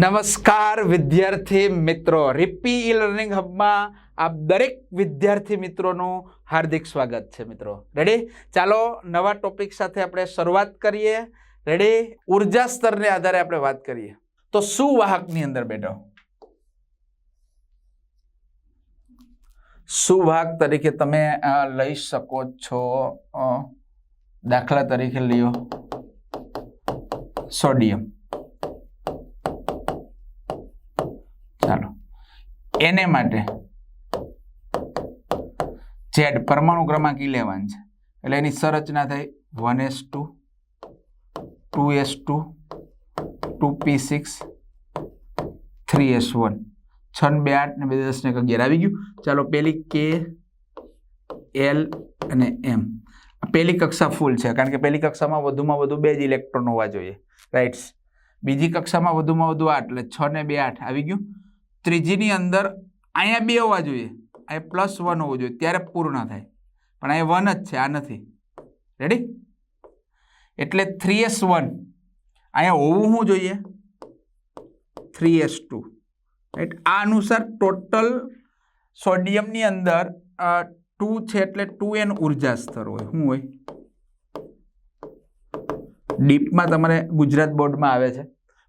નમસ્કાર વિદ્યાર્થી મિત્રો રિપી ઈ લર્નિંગ હબમાં આપ દરેક વિદ્યાર્થી મિત્રોનું હાર્દિક સ્વાગત છે મિત્રો. રેડી ચાલો, નવા ટોપિક સાથે આપણે શરૂઆત કરીએ. રેડી ઊર્જા સ્તરને આધારે આપણે વાત કરીએ. તો સુવાહકની અંદર બેઠો? સુવાહક તરીકે તમે લઈ શકો છો? દાખલા તરીકે લ્યો. સોડિયમ. એને માટે ઝેડ પરમાણુ ક્રમાંક ઇલેવન છે. એટલે એની સંરચના થઈ one S two two S two two P six three S one છ બે આઠ ને બે દસ ને અગિયાર. આવી ગયું? ચાલો પેલી કે એલ અને એમ પેલી કક્ષા ફૂલ છે, કારણ કે પહેલી કક્ષામાં વધુમાં વધુ બે જ ઇલેક્ટ્રોન હોવા જોઈએ. રાઈટ્સ બીજી કક્ષામાં વધુમાં વધુ આઠ, એટલે છ ને બે આઠ. આવી ગયું? ત્રીજીની અંદર અહીંયા બે હોવા જોઈએ. અહીંયા પ્લસ વન હોવું જોઈએ. ત્યારે પૂર્ણ થાય. પણ અહીંયા વન જ છે, આ નથી. રેડી એટલે થ્રી એસ વન અહીંયા હોવું શું જોઈએ? થ્રી એસ ટુ રાઈટ આ અનુસાર ટોટલ સોડિયમની અંદર ટુ છે એટલે ટુ એન ઊર્જા સ્તર હોય. શું હોય? ડીપમાં તમારે ગુજરાત બોર્ડમાં આવે છે.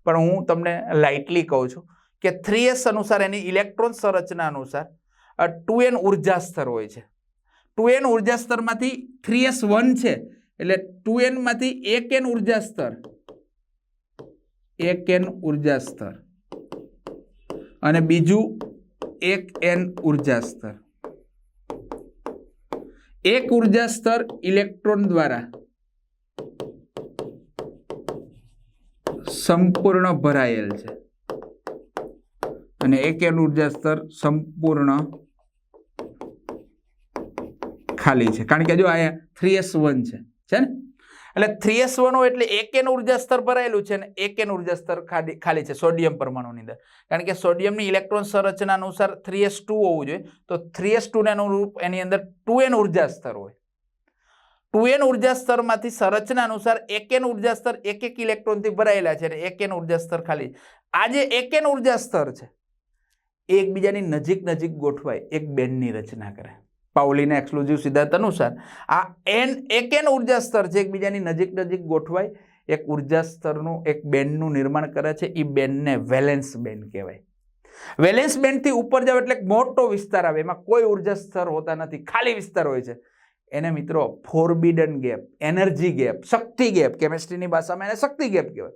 પણ હું તમને લાઇટલી કહું છું. કે થ્રી એસ અનુસાર એની ઇલેક્ટ્રોન સંરચના અનુસાર ટુ એન ઊર્જા સ્તર હોય છે. ટુ એન ઊર્જા સ્તરમાંથી થ્રી એસ વન છે, એટલે ટુ એનમાંથી એક એન ઊર્જા સ્તર એક એન ઊર્જા સ્તર અને બીજું એક એન ઊર્જા સ્તર એક ઊર્જા સ્તર ઇલેક્ટ્રોન દ્વારા સંપૂર્ણ ભરાયેલ છે. અને એક એન ઊર્જા સ્તર સંપૂર્ણ ખાલી છે. કારણ કે જો અહીંયા થ્રી એસ વન છે છે ને? એટલે થ્રી એસ વન હોય એટલે એકેન ઊર્જા સ્તર ભરાયેલું છે ને એક એન ઊર્જા સ્તર ખાલી ખાલી છે સોડિયમ પરમાણુની અંદર. કારણ કે સોડિયમની ઇલેક્ટ્રોન સંરચના અનુસાર થ્રી એસ ટુ હોવું જોઈએ. તો થ્રી એસ ટુને અનુરૂપ એની અંદર ટુ એન ઊર્જા સ્તર હોય. ટુ એન ઊર્જા સ્તરમાંથી સંરચના અનુસાર એક એન ઊર્જા સ્તર એક એક ઇલેક્ટ્રોનથી ભરાયેલા છે અને એક એન ઊર્જા સ્તર ખાલી. આ જે એક એન ઊર્જા સ્તર છે એકબીજાની નજીક નજીક ગોઠવાય, એક બેન્ડની રચના કરે. પાઉલીના એક્સક્લુઝિવ સિદ્ધાંત અનુસાર આ એન એક એન ઊર્જા સ્તર છે, એકબીજાની નજીક નજીક ગોઠવાય, એક ઊર્જા સ્તરનું, એક બેન્ડનું નિર્માણ કરે છે એ બેન્ડને વેલેન્સ બેન્ડ કહેવાય. વેલેન્સ બેન્ડથી ઉપર જાવ એટલે મોટો વિસ્તાર આવે, એમાં કોઈ ઊર્જા સ્તર હોતા નથી, ખાલી વિસ્તાર હોય છે. એને મિત્રો ફોરબિડન ગેપ, એનર્જી ગેપ, શક્તિ ગેપ, કેમેસ્ટ્રીની ભાષામાં એને શક્તિ ગેપ કહેવાય.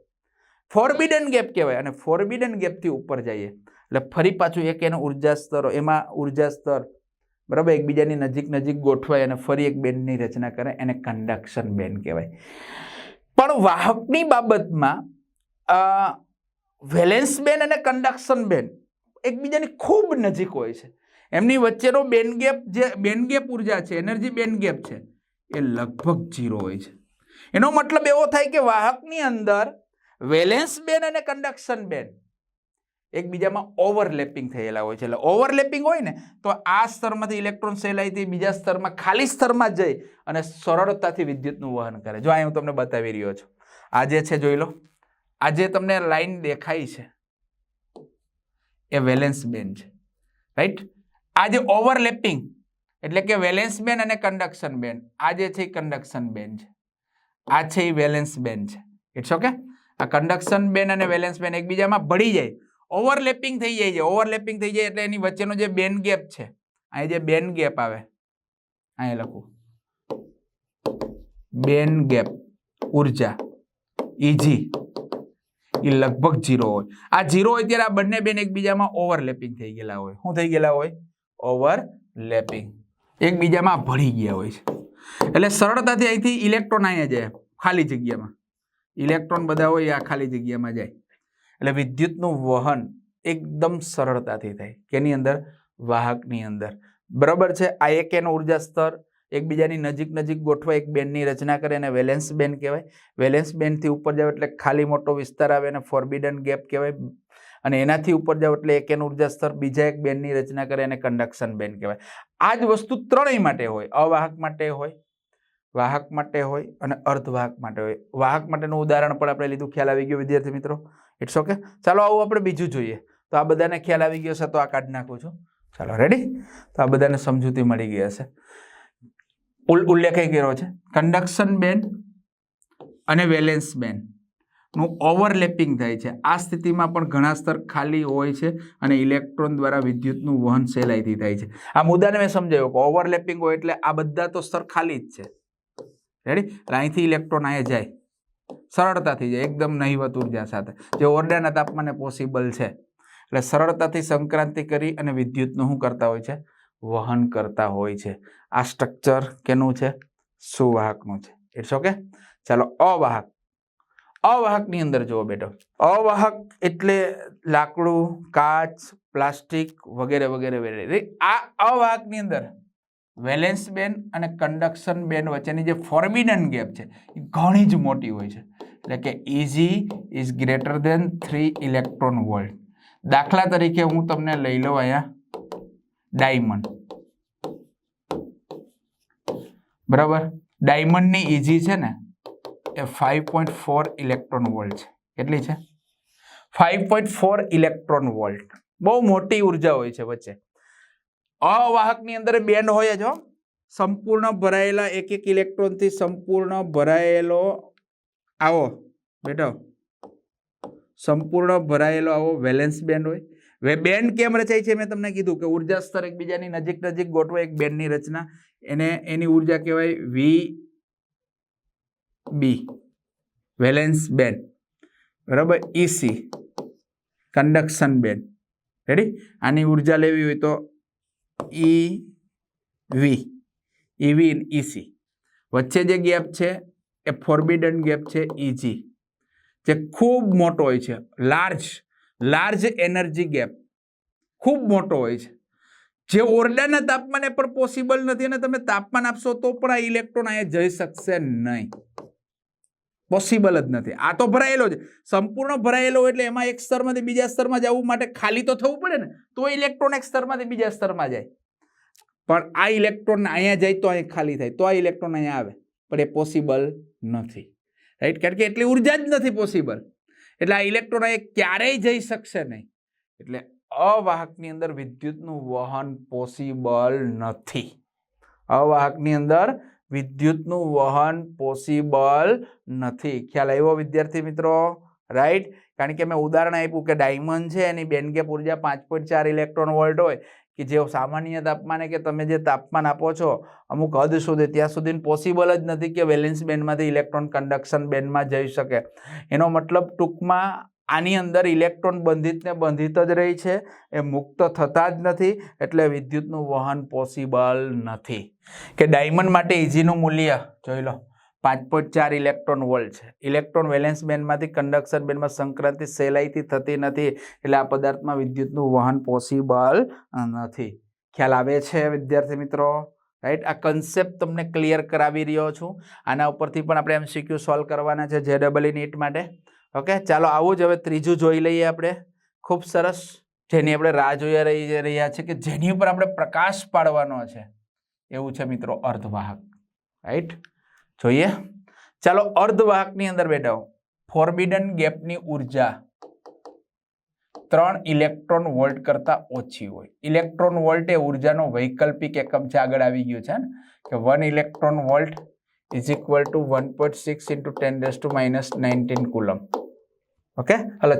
ફોરબિડન ગેપ કહેવાય અને ફોરબિડન ગેપથી ઉપર જઈએ. એટલે ફરી પાછું એક એનો ઊર્જા સ્તરો એમાં ઊર્જા સ્તર બરાબર એકબીજાની નજીક નજીક ગોઠવાય અને ફરી એક બેન્ડની રચના કરે, એને કંડક્શન બેન્ડ કહેવાય. પણ વાહકની બાબતમાં વેલેન્સ બેન્ડ અને કંડક્શન બેન્ડ એકબીજાની ખૂબ નજીક હોય છે. એમની વચ્ચેનો બેન્ડ ગેપ જે બેન્ડ ગેપ ઊર્જા છે, એનર્જી બેન્ડ ગેપ છે, એ લગભગ જીરો હોય છે. એનો મતલબ એવો થાય કે વાહકની અંદર વેલેન્સ બેન્ડ અને કંડક્શન બેન્ડ એકબીજામાં ઓવરલેપિંગ થયેલા હોય છે. એટલે ઓવરલેપિંગ હોય ને, તો આ સ્તરમાંથી ઇલેક્ટ્રોન સહેલાઈથી બીજા સ્તરમાં ખાલી સ્તરમાં જઈ અને સરળતાથી વિદ્યુતનું વહન કરે. જો અહીં હું તમને બતાવી રહ્યો છું. આજે છે જોઈ લો. આજે તમને લાઈન દેખાય છે, એ વેલેન્સ બેન્ડ છે. રાઈટ આ જે ઓવરલેપિંગ એટલે કે વેલેન્સ બેન્ડ અને કંડક્શન બેન્ડ આ જે છે એ કંડક્શન બેન્ડ છે. આ છે એ વેલેન્સ બેન્ડ છે. ઇટ્સ ઓકે આ કંડક્શન બેન્ડ અને વેલેન્સ બેન્ડ એકબીજામાં ભળી જાય. ઓવરલેપિંગ થઈ જાય છે. ઓવરલેપિંગ થઈ જાય એટલે એની વચ્ચેનો જે બેન ગેપ છે અહીં જે બેન ગેપ આવે અહીંયા લખું. બેન ગેપ, ઊર્જા, ઈજી, એ લગભગ જીરો હોય. આ જીરો હોય ત્યારે આ બંને બેન એકબીજામાં ઓવરલેપિંગ થઈ ગયેલા હોય. શું થઈ ગયેલા હોય? ઓવરલેપિંગ. એકબીજામાં ભળી ગયા હોય છે. એટલે સરળતાથી અહીંથી ઇલેક્ટ્રોન અહીંયા જાય, ખાલી જગ્યામાં. ઇલેક્ટ્રોન બધા હોય આ ખાલી જગ્યામાં જાય. એટલે વિદ્યુતનું વહન એકદમ સરળતાથી થાય કેની અંદર વાહકની અંદર. બરાબર છે? આ એક એનો ઊર્જા સ્તર, એકબીજાની નજીક નજીક ગોઠવાય, એક બેન્ડની રચના કરે એને વેલેન્સ બેન્ડ કહેવાય. વેલેન્સ બેન્ડથી ઉપર જાવ એટલે ખાલી મોટો વિસ્તાર આવે એને ફોર્બિડન ગેપ કહેવાય. અને એનાથી ઉપર જાવ એટલે એક એનું ઊર્જા સ્તર, બીજા એક બેન્ડની રચના કરે એને કંડક્શન બેન્ડ કહેવાય. આ જ વસ્તુ ત્રણેય માટે હોય. અવાહક માટે હોય, વાહક માટે હોય અને અર્ધવાહક માટે હોય. વાહક માટેનું ઉદાહરણ પણ આપણે લીધું. ખ્યાલ આવી ગયો વિદ્યાર્થી મિત્રો? ઇટ્સ ઓકે ચાલો આવું આપણે બીજું જોઈએ. તો આ બધાને ખ્યાલ આવી ગયો છે તો આ કાઢી નાખું છું. ચાલો રેડી તો આ બધાને સમજૂતી મળી ગઈ હશે. ઉલ- ઉલ્લેખ કર્યો છે. કન્ડક્શન બેન્ડ અને વેલેન્સ બેન્ડનું ઓવરલેપિંગ થાય છે. આ સ્થિતિમાં પણ ઘણા સ્તર ખાલી હોય છે અને ઇલેક્ટ્રોન દ્વારા વિદ્યુતનું વહન સહેલાઈથી થાય છે. આ મુદ્દાને મેં સમજાવ્યો કે ઓવરલેપિંગ હોય એટલે આ બધા તો સ્તર ખાલી જ છે. રેડી એટલે અહીંથી ઇલેક્ટ્રોન અહીંયા જાય. સરળતાથી જાય, એકદમ નહીવત ઊર્જા સાથે. જે ઓરડાના તાપમાને પોસિબલ છે. એટલે સરળતાથી સંક્રાંતિ કરી અને વિદ્યુતનું શું કરતા હોય છે? વહન કરતા હોય છે. આ સ્ટ્રક્ચર કેનું છે? સુવાહકનું છે. ઇટ્સ ઓકે ચાલો, અવાહક. અવાહકની અંદર જુઓ બેટો. અવાહક એટલે લાકડું, કાચ, પ્લાસ્ટિક વગેરે વગેરે વગેરે. આ અવાહકની અંદર વેલેન્સ બેન અને કન્ડક્શન બેન વચ્ચેની જે ફોર્બિડન ગેપ છે, એ ઘણી જ મોટી હોય છે. એટલે કે E G is greater than three electron volt દાખલા તરીકે હું તમને લઈ લઉં અહીંયા ડાયમંડ બરાબર? ડાયમંડની ઇઝી છે ને, એ five point four electron volt છે. કેટલી છે? Five point four electron volt બહુ મોટી ઊર્જા હોય છે વચ્ચે. અવાહકની અંદર બેન્ડ હોય જ સંપૂર્ણ ભરાયેલા એક એક ઇલેક્ટ્રોનથી સંપૂર્ણ ભરાયેલો આવો, બેટો. સંપૂર્ણ ભરાયેલો આવો વેલેન્સ બેન્ડ હોય. વે બેન્ડ કેમ રચાય છે? મેં તમને કીધું કે ઊર્જા સ્તર એકબીજાની નજીક નજીક ગોઠવો એક બેન્ડની રચના. એને, એની ઊર્જા કહેવાય વી બી, વેલેન્સ બેન્ડ. બરાબર? E C conduction band. Ready આની ઊર્જા લેવી હોય તો ઈ વી ઈવી ઈસી વચ્ચે જે ગેપ છે, એ ફોર્બિડન ગેપ છે ઈજી જે ખૂબ મોટો હોય છે લાર્જ લાર્જ એનર્જી ગેપ ખૂબ મોટો હોય છે. જે ઓરડાના તાપમાને પણ પોસિબલ નથી અને તમે તાપમાન આપશો તો પણ આ ઇલેક્ટ્રોન અહીંયા જઈ શકશે નહીં. પોસિબલ જ નથી. આ તો ભરાયેલો છે સંપૂર્ણ ભરાયેલો એટલે એમાં એક સ્તરમાંથી બીજા સ્તરમાં જવું માટે ખાલી તો થવું પડે ને, તો ઇલેક્ટ્રોન એક સ્તરમાંથી બીજા સ્તરમાં જાય. પણ આ ઇલેક્ટ્રોન અહીંયા જાય તો અહીં ખાલી થાય. તો આ ઇલેક્ટ્રોન અહીંયા આવે. પણ એ પોસિબલ નથી. રાઈટ કારણ કે એટલી ઊર્જા જ નથી પોસિબલ એટલે આ ઇલેક્ટ્રોન અહીંયા ક્યારેય જઈ શકશે નહીં. એટલે અવાહકની અંદર વિદ્યુતનું વહન પોસિબલ નથી. અવાહકની અંદર વિદ્યુતનું વહન પોસિબલ નથી. ખ્યાલ આવ્યો વિદ્યાર્થી મિત્રો? રાઈટ કારણ કે મેં ઉદાહરણ આપ્યું કે ડાયમંડ છે, એની બેનગેપ ઊર્જા પાંચ પોઈન્ટ ચાર ઇલેક્ટ્રોન વોલ્ટ હોય, કે જે સામાન્ય તાપમાને કે તમે જે તાપમાન આપો છો, અમુક હદ સુધી, ત્યાં સુધી પોસિબલ જ નથી કે વેલેન્સ બેન્ડમાંથી ઇલેક્ટ્રોન કન્ડક્શન બેન્ડમાં જઈ શકે. એનો મતલબ ટૂંકમાં આની અંદર ઇલેક્ટ્રોન બંધિતને બંધિત જ રહી છે, એ મુક્ત થતા જ નથી, એટલે વિદ્યુતનું વહન પોસિબલ નથી. કે ડાયમંડ માટે ઇઝીનું મૂલ્ય, જોઈ લો, પાંચ પોઈન્ટ ચાર ઇલેક્ટ્રોન વોલ્ટ છે. ઇલેક્ટ્રોન વેલેન્સ બેન્ડમાંથી કન્ડક્શન બેન્ડમાં સંક્રાંતિ સહેલાઈથી થતી નથી, એટલે આ પદાર્થમાં વિદ્યુતનું વહન પોસિબલ નથી. ખ્યાલ આવે છે, વિદ્યાર્થી મિત્રો? રાઈટ? આ કન્સેપ્ટ તમને ક્લિયર કરાવી રહ્યો છું. આના ઉપરથી પણ આપણે એમસીક્યુ સોલ્વ કરવાના છે જે ડબલ નીટ માટે. ઓકે, ચાલો આવું જ હવે ત્રીજું જોઈ લઈએ આપણે. ખૂબ સરસ. જેની આપણે રાહ જોઈ રહી રહ્યા છે કે જેની ઉપર આપણે પ્રકાશ પાડવાનો છે. એવું છે મિત્રો અર્ધવાહક. રાઈટ જોઈએ. ચાલો અર્ધવાહકની અંદર બેઠો. ફોર્બિડન ગેપની ઊર્જા. ત્રણ ઇલેક્ટ્રોન વોલ્ટ કરતા ઓછી હોય. ઇલેક્ટ્રોન વોલ્ટ એ ઉર્જાનો વૈકલ્પિક એકમ છે. આગળ આવી ગયું છે કે one electron volt is equal to one point six into ten raise to minus nineteen coulomb okay అలా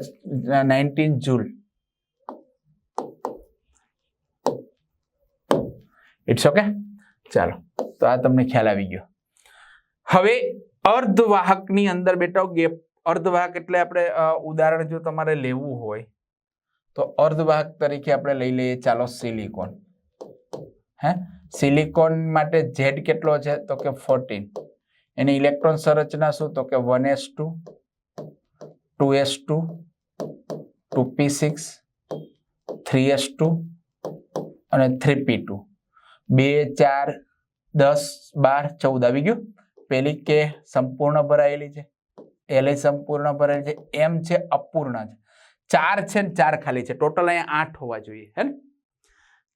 નાઇન્ટીન જૂલ ઇટ્સ ઓકે ચાલો, તો આ તમને ખ્યાલ આવી ગયો. હવે અર્ધવાહકની અંદર બેટા ગેપ, અર્ધવાહક એટલે આપણે ઉદાહરણ જો તમારે લેવું હોય, તો અર્ધવાહક તરીકે આપણે લઈ લઈએ. ચાલો, સિલિકોન. હે? સિલિકોન માટે ઝેડ કેટલો છે? તો કે ફોર્ટીન એની ઇલેક્ટ્રોન સંરચના શું? તો કે one S two two S two two P six three S two અને થ્રી પી ટુ. બે, ચાર, દસ, બાર, ચૌદ આવી ગયું. પેલી કે સંપૂર્ણ ભરાયેલી છે, એલ સંપૂર્ણ ભરાયેલી છે, એમ છે અપૂર્ણ છે ચાર છે ને ચાર ખાલી છે. ટોટલ અહીંયા આઠ હોવા જોઈએ, હે ને?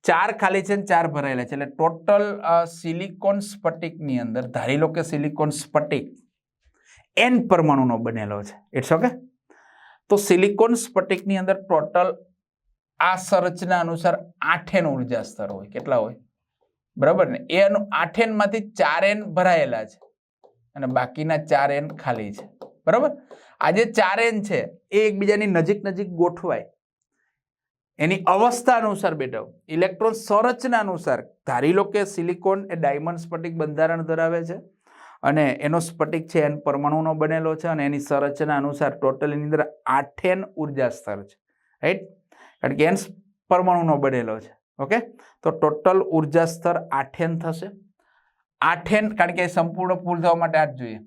ચાર ખાલી છે ને ચાર ભરાયેલા છે. એટલે ટોટલ સિલિકોન સ્ફટિકની અંદર, ધારી લો કે સિલિકોન સ્ફટિક એન પરમાણુનો બનેલો છે. ઇટ્સ ઓકે તો સિલિકોન સ્ફટિકની અંદર ટોટલ આ સંરચના અનુસાર આઠેન ઊર્જા સ્તર હોય. કેટલા હોય? બરાબર ને? એ આઠેનમાંથી ચાર એન ભરાયેલા છે. અને બાકીના ચાર એન ખાલી છે. બરાબર? આ જે ચાર એન છે, એ એકબીજાની નજીક નજીક ગોઠવાય. એની અવસ્થા અનુસાર બેટો ઇલેક્ટ્રોન સંરચના અનુસાર ધારી લો કે સિલિકોન એ ડાયમંડ સ્ફટિક બંધારણ ધરાવે છે. અને એનો સ્ફટિક છે, એન પરમાણુનો બનેલો છે અને એની સંરચના અનુસાર ટોટલ એની અંદર આઠેન ઊર્જા સ્તર છે. રાઈટ કારણ કે એન પરમાણુનો બનેલો છે. ઓકે તો ટોટલ ઊર્જા સ્તર આઠેન થશે. આઠેન, કારણ કે સંપૂર્ણ પૂર થવા માટે આઠ જોઈએ.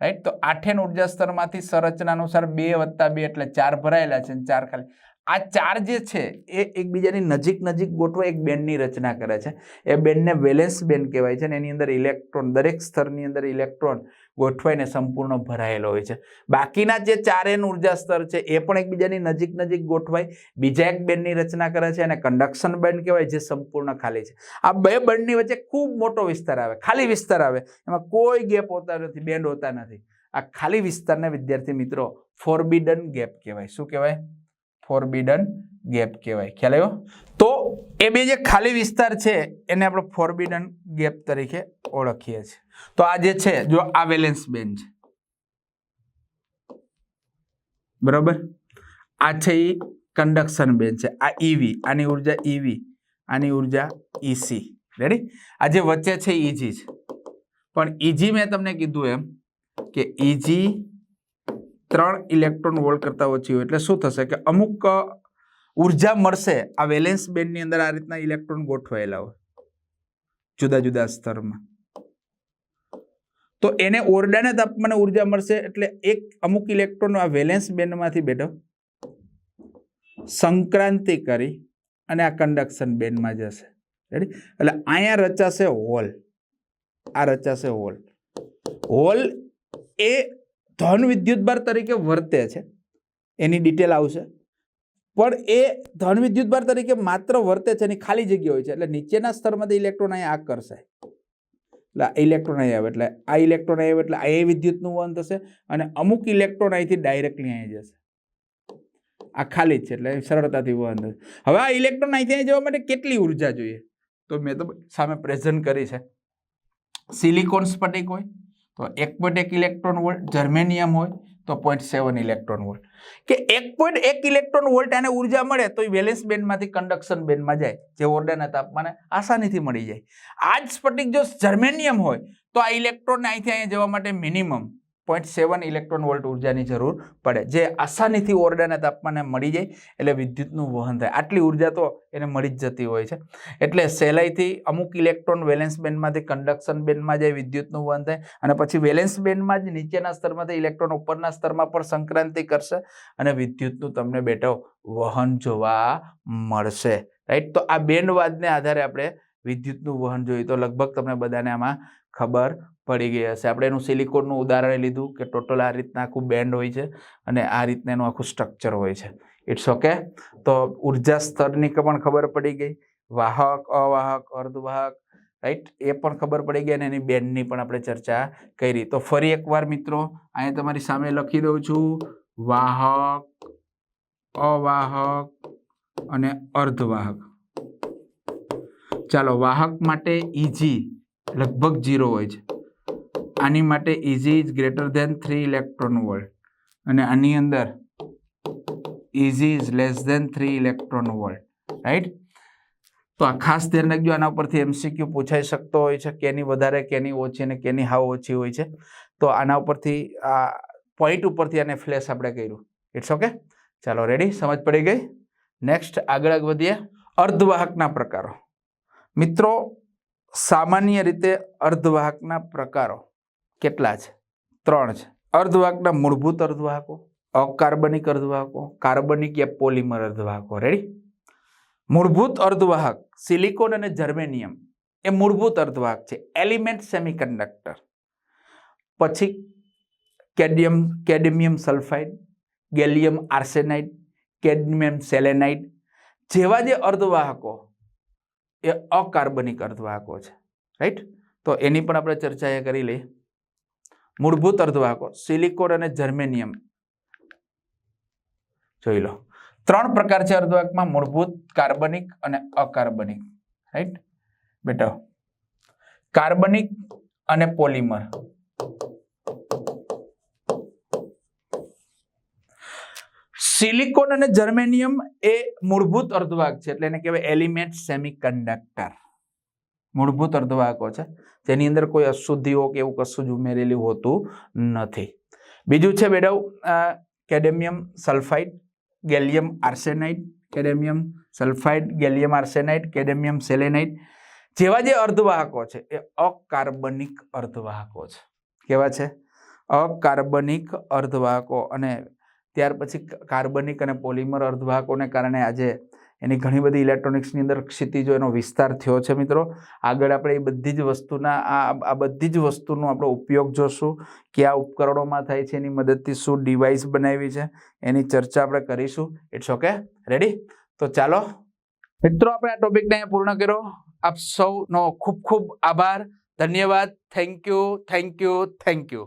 રાઈટ તો આઠેન ઊર્જા સ્તરમાંથી સંરચના અનુસાર બે વત્તા બે એટલે ચાર ભરાયેલા છે ચાર ખાલી. આ ચાર જે છે, એ એકબીજાની નજીક નજીક ગોઠવા એક બેન્ડની રચના કરે છે. એ બેન્ડને વેલેન્સ બેન્ડ કહેવાય છે અને એની અંદર ઇલેક્ટ્રોન, દરેક સ્તરની અંદર ઇલેક્ટ્રોન ગોઠવાઈને સંપૂર્ણ ભરાયેલો હોય છે. બાકીના જે ચારેન ઊર્જા સ્તર છે, એ પણ એકબીજાની નજીક નજીક ગોઠવાય. બીજા એક બેન્ડની રચના કરે છે અને કંડક્શન બેન્ડ કહેવાય જે સંપૂર્ણ ખાલી છે. આ બે બેન્ડની વચ્ચે ખૂબ મોટો વિસ્તાર આવે, ખાલી વિસ્તાર આવે. એમાં કોઈ ગેપ હોતા નથી બેન્ડ હોતા નથી. આ ખાલી વિસ્તારને વિદ્યાર્થી મિત્રો ફોરબિડન ગેપ કહેવાય. શું કહેવાય? ફોરબિડન ગેપ કહેવાય. ખ્યાલ આવ્યો? તો એ બે જે ખાલી વિસ્તાર છે, એને આપણે ફોરબિડન ગેપ તરીકે ઓળખીએ છીએ. તો આ જે છે, જો આ વેલેન્સ બેન્ડ છે. બરોબર? આ છે એ કન્ડક્શન બેન્ડ છે. આ ઈવી આની ઊર્જા ઈવી આની ઊર્જા ઈસી રેડી આ જે વચ્ચે છે ઈજી છે. પણ ઈજી મેં તમને કીધું એમ કે ઈજી ત્રણ ઇલેક્ટ્રોન વોલ્ટ કરતાં ઓછી હોય. એટલે શું થશે કે અમુક ઊર્જા મળશે આ વેલેન્સ બેન્ડની અંદર આ રીતના ઇલેક્ટ્રોન ગોઠવાયેલા હોય. જુદા જુદા સ્તરમાં. તો એને ઓરડાના તાપમાને ઊર્જા મળશે એટલે એક અમુક ઇલેક્ટ્રોન આ વેલેન્સ બેન્ડમાંથી બેઠો. સંક્રાંતિ કરી અને આ કન્ડક્શન બેન્ડમાં જશે. રેડી એટલે અહીંયા રચાશે હોલ આ રચાશે હોલ હોલ એ ધન વિદ્યુતભાર તરીકે વર્તે છે. એની ડિટેલ આવશે. પણ એ ધન વિદ્યુતભાર તરીકે માત્ર વર્તે છે એની ખાલી જગ્યા હોય છે. એટલે નીચેના સ્તરમાંથી ઇલેક્ટ્રોન અહીં કરશે. એટલે ઇલેક્ટ્રોન અહીં આવે એટલે આ ઇલેક્ટ્રોન અહીં આવે એટલે આ વિદ્યુતનું વહન થશે અને અમુક ઇલેક્ટ્રોન અહીંથી ડાયરેક્ટલી અહીં જશે. આ ખાલી જ છે એટલે સરળતાથી વહન થશે. હવે આ ઇલેક્ટ્રોન અહીંથી અહીં જવા માટે કેટલી ઊર્જા જોઈએ? તો મેં તો સામે પ્રેઝન્ટ કરી છે. સિલિકોન સ્ફટિક હોય તો એક પોઈન્ટ એક ઇલેક્ટ્રોન વોલ્ટ જર્મેનિયમ હોય તો પોઈન્ટ સેવન ઇલેક્ટ્રોન વોલ્ટ કે એક પોઈન્ટ એક ઇલેક્ટ્રોન વોલ્ટ આને ઊર્જા મળે તો એ વેલેન્સ બેન્ડમાંથી કન્ડક્શન બેન્ડમાં જાય, જે ઓરડાના તાપમાને આસાનીથી મળી જાય. આ જ સ્ફટિક જો જર્મેનિયમ હોય તો આ ઇલેક્ટ્રોન અહીંથી અહીંયા જવા માટે minimum point seven electron volt ઉર્જાની જરૂર પડે. જે આસાનીથી ઓરડાના તાપમાને મળી જાય એટલે વિદ્યુતનું વહન થાય. આટલી ઊર્જા તો એને મળી જ જતી હોય છે. એટલે સહેલાઈથી અમુક ઇલેક્ટ્રોન વેલેન્સ બેન્ડમાંથી, કન્ડક્શન બેન્ડમાં જાય, વિદ્યુતનું વહન થાય અને પછી વેલેન્સ બેન્ડમાં જ નીચેના સ્તરમાંથી ઇલેક્ટ્રોન ઉપરના સ્તરમાં પણ સંક્રાંતિ કરશે અને વિદ્યુતનું તમને બેટો વહન જોવા મળશે. રાઈટ? તો આ બેન્ડવાદને આધારે આપણે વિદ્યુતનું વહન જોયું. તો લગભગ તમને બધાને આમાં ખબર પડી ગઈ હશે. આપણે એનું સિલિકોનનું ઉદાહરણ લીધું કે ટોટલ આ રીતના આખું બેન્ડ હોય છે અને આ રીતના એનું આખું સ્ટ્રક્ચર હોય છે. ઇટ્સ ઓકે તો ઊર્જા સ્તરની પણ ખબર પડી ગઈ. વાહક, અવાહક, અર્ધવાહક રાઈટ એ પણ ખબર પડી ગઈ અને એની બેન્ડની પણ આપણે ચર્ચા કરી. તો ફરી એકવાર મિત્રો, અહીંયા તમારી સામે લખી દઉં છું. વાહક, અવાહક અને અર્ધવાહક. ચાલો, વાહક માટે ઇજી લગભગ ઝીરો હોય છે. આની માટે E G is greater than three electron volt અને આની અંદર E G is less than three electron volt right તો આ ખાસ ધ્યાન રાખજો, આના ઉપરથી એમસીક્યુ પૂછાઈ શકતો હોય છે, કેની વધારે, કેની ઓછી અને કેની હાવ ઓછી હોય છે. તો આના ઉપરથી આ પોઈન્ટ ઉપરથી આને ફ્લેશ આપણે કર્યું. ઇટ્સ ઓકે ચાલો રેડી સમજ પડી ગઈ? નેક્સ્ટ આગળ વધીએ. અર્ધવાહકના પ્રકારો. મિત્રો સામાન્ય રીતે અર્ધવાહકના પ્રકારો કેટલા છે? ત્રણ છે. અર્ધવાહકના મૂળભૂત અર્ધવાહકો, અકાર્બનિક અર્ધવાહકો, કાર્બનિક યા પોલિમર અર્ધવાહકો. રેડી મૂળભૂત અર્ધવાહક, સિલિકોન અને જર્મેનિયમ, એ મૂળભૂત અર્ધવાહક છે. Element semiconductor. પછી કેડિયમ cadmium sulphide, gallium arsenide cadmium selenide જેવા જે અર્ધવાહકો એ અકાર્બનિક અર્ધવાહકો છે રાઈટ તો એની પણ આપણે ચર્ચા એ કરી લઈએ. મૂળભૂત અર્ધવાહકો, સિલિકોન અને જર્મેનિયમ જોઈ લો. ત્રણ પ્રકાર છે અર્ધવાહકમાં, મૂળભૂત, કાર્બનિક અને અકાર્બનિક રાઈટ બેટા, કાર્બનિક અને પોલિમર. સિલિકોન અને જર્મેનિયમ એ મૂળભૂત અર્ધવાહક છે, એટલે એને કહેવાય એલિમેન્ટ સેમિકન્ડક્ટર. મૂળભૂત અર્ધવાહકો છે. જેની અંદર કોઈ અશુદ્ધિઓ કે એવું કશું જ ઉમેરેલું હોતું નથી. બીજું છે બેડવ cadmium sulphide, gallium arsenide, cadmium sulphide, gallium arsenide, cadmium selenide જેવા જે અર્ધવાહકો છે એ અકાર્બનિક અર્ધવાહકો છે. કેવા છે? અકાર્બનિક અર્ધવાહકો અને ત્યાર પછી કાર્બનિક અને પોલિમર અર્ધવાહકોને કારણે આજે એની ઘણી બધી ઇલેક્ટ્રોનિક્સની અંદર ક્ષિતિજો એનો વિસ્તાર થયો છે મિત્રો. આગળ આપણે એ બધી જ વસ્તુના, આ આ બધી જ વસ્તુનો આપણે ઉપયોગ જોશું. કયા ઉપકરણોમાં થાય છે, એની મદદથી શું ડિવાઇસ બનાવી છે, એની ચર્ચા આપણે કરીશું. ઇટ્સ ઓકે રેડી તો ચાલો. મિત્રો, આપણે આ ટોપિકને પૂર્ણ કર્યો. આપ સૌનો ખૂબ ખૂબ આભાર. ધન્યવાદ. Thank you thank you thank you